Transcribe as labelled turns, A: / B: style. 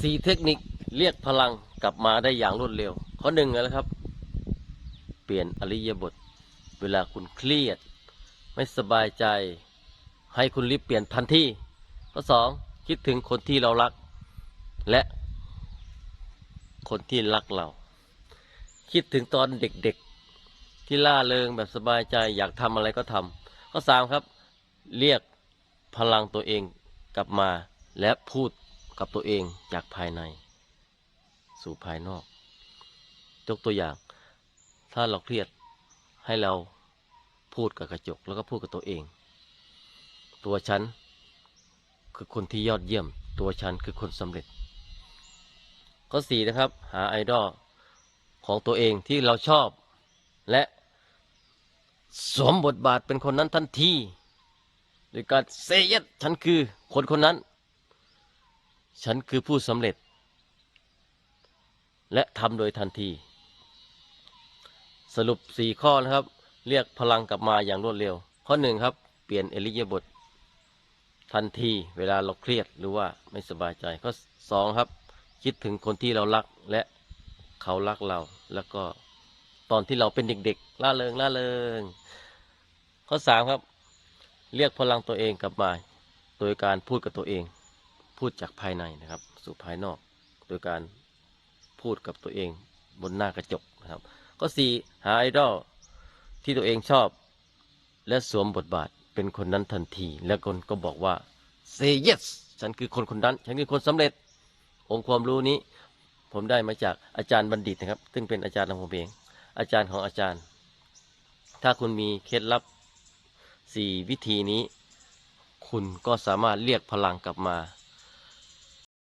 A: สี่เทคนิคเรียกพลังกลับมาได้อย่างรวดเร็ว ข้อหนึ่งนะครับ เปลี่ยนอริยบท เวลาคุณเครียด ไม่สบายใจ ให้คุณรีบเปลี่ยนทันทีข้อสองคิดถึงคนที่เรารัก และ คนที่รักเรา คิดถึงตอนเด็กๆ ที่ล่าเริงแบบสบายใจอยากทำอะไรก็ทำข้อสามครับ เรียกพลังตัวเองกลับมาและพูด กับตัวเองจากภายใน สู่ภายนอก ยกตัวอย่าง ถ้าเราเครียดให้เราพูดกับกระจกแล้วก็พูดกับตัวเอง ตัวฉันคือคนที่ยอดเยี่ยม ตัวฉันคือคนสำเร็จ ข้อสี่นะครับ หาไอดอลของตัวเองที่เราชอบ และสวมบทบาทเป็นคนนั้นทันทีโดยการเซยดฉันคือคนคนนั้น ฉันคือผู้สำเร็จ และทำโดยทันที สรุปสี่ข้อนะครับ เรียกพลังกลับมาอย่างรวดเร็ว ข้อหนึ่งครับ เปลี่ยนเอริยบททันทีเวลาเราเครียดหรือว่าไม่สบายใจ ข้อสองครับ คิดถึงคนที่เรารักและเขารักเรา แล้วก็ตอนที่เราเป็นเด็กๆล่าเริงล่าเริง ข้อสามครับ เรียกพลังตัวเองกลับมา โดยการพูดกับตัวเอง พูดจากภายในนะครับ สู่ภายนอก โดยการพูดกับตัวเองบนหน้ากระจกนะครับข้อสี่หาไอดอลที่ตัวเองชอบ และสวมบทบาทเป็นคนนั้นทันที แล้วคนก็บอกว่า say yes ฉันคือคนคนนั้น ฉันคือคนสำเร็จ องค์ความรู้นี้ ผมได้มาจากอาจารย์บัณฑิตนะครับ ซึ่งเป็นอาจารย์ของผมเอง อาจารย์ของอาจารย์ ถ้าคุณมีเคล็ดลับสี่วิธีนี้ คุณก็สามารถเรียกพลังกลับมา